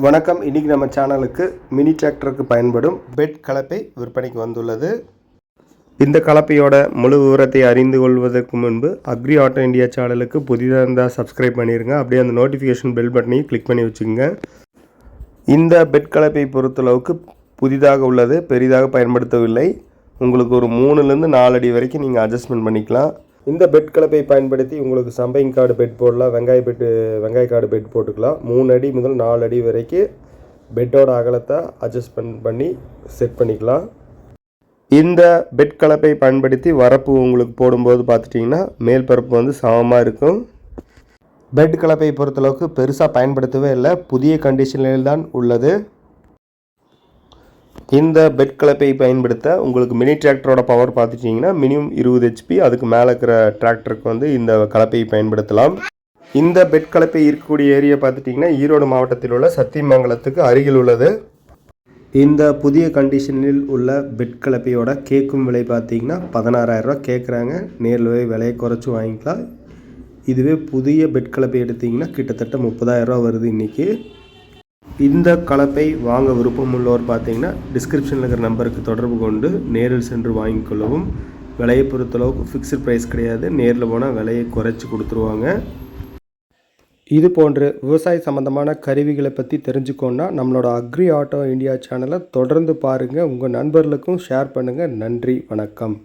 வணக்கம். இன்றைக்கி நம்ம சேனலுக்கு மினி டிராக்டருக்கு பயன்படும் பெட் கலப்பை விற்பனைக்கு வந்துள்ளது. இந்த கலப்பையோட முழு விவரத்தை அறிந்து கொள்வதற்கு முன்பு அக்ரி ஆட்டோ இந்தியா சேனலுக்கு புதிதாக இருந்தால் சப்ஸ்கிரைப் பண்ணிடுங்க அப்படியே அந்த நோட்டிஃபிகேஷன் பெல் பட்டனையும் கிளிக் பண்ணி வச்சுக்கோங்க. இந்த பெட் கலப்பை பொறுத்தளவுக்கு புதிதாக உள்ளது பெரிதாக பயன்படுத்தவில்லை. உங்களுக்கு ஒரு மூணுலேருந்து நாலு அடி வரைக்கும் நீங்கள் அட்ஜஸ்ட்மெண்ட் பண்ணிக்கலாம். இந்த பெட் கலப்பை பயன்படுத்தி உங்களுக்கு சம்பைங் கார்டு பெட் போடலாம் வெங்காய பெட்டு வெங்காய காடு பெட் போட்டுக்கலாம். மூணு அடி முதல் நாலு அடி வரைக்கும் பெட்டோட அகலத்தை அட்ஜஸ்ட்மெண்ட் பண்ணி செட் பண்ணிக்கலாம். இந்த பெட் கலப்பை பயன்படுத்தி வரப்பு உங்களுக்கு போடும்போது பார்த்துட்டிங்கன்னா மேல் பரப்பு வந்து சமமாக இருக்கும். பெட் கலப்பை பொறுத்தளவுக்கு பெருசாக பயன்படுத்தவே இல்லை. புதிய கண்டிஷனில் தான் உள்ளது. இந்த பெட் கலப்பை பயன்படுத்த உங்களுக்கு மினி டிராக்டரோட பவர் பார்த்துட்டிங்கன்னா மினிமம் இருபது ஹெச்பி அதுக்கு மேலே இருக்கிற டிராக்டருக்கு வந்து இந்த கலப்பையை பயன்படுத்தலாம். இந்த பெட் கலப்பை இருக்கக்கூடிய ஏரியா பார்த்துட்டிங்கன்னா ஈரோடு மாவட்டத்தில் உள்ள சத்தியமங்கலத்துக்கு அருகில் உள்ளது. இந்த புதிய கண்டிஷனில் உள்ள பெட் கலப்பையோட கேட்கும் விலை பார்த்தீங்கன்னா பதினாறாயிரரூவா கேட்குறாங்க நேரில் போய் விலையை குறைச்சி வாங்கிக்கலாம். இதுவே புதிய பெட் கலப்பை எடுத்திங்கன்னா கிட்டத்தட்ட முப்பதாயிரரூவா வருது இன்றைக்கி இந்த கலப்பை வாங்க விருப்பமுள்ளவர் பார்த்தீங்கன்னா டிஸ்கிரிப்ஷனில் இருக்கிற நம்பருக்கு தொடர்பு கொண்டு நேரில் சென்று வாங்கிக்கொள்ளவும் விலையை பொறுத்தளவுக்கு ஃபிக்ஸ்டு ப்ரைஸ் கிடையாது. நேரில் போனால் விலையை குறைச்சி கொடுத்துருவாங்க. இது போன்று விவசாய சம்மந்தமான கருவிகளை பற்றி தெரிஞ்சுக்கோன்னா நம்மளோட அக்ரி ஆட்டோ இந்தியா சேனலை தொடர்ந்து பாருங்கள் உங்கள் நண்பர்களுக்கும் ஷேர் பண்ணுங்கள் நன்றி. வணக்கம்.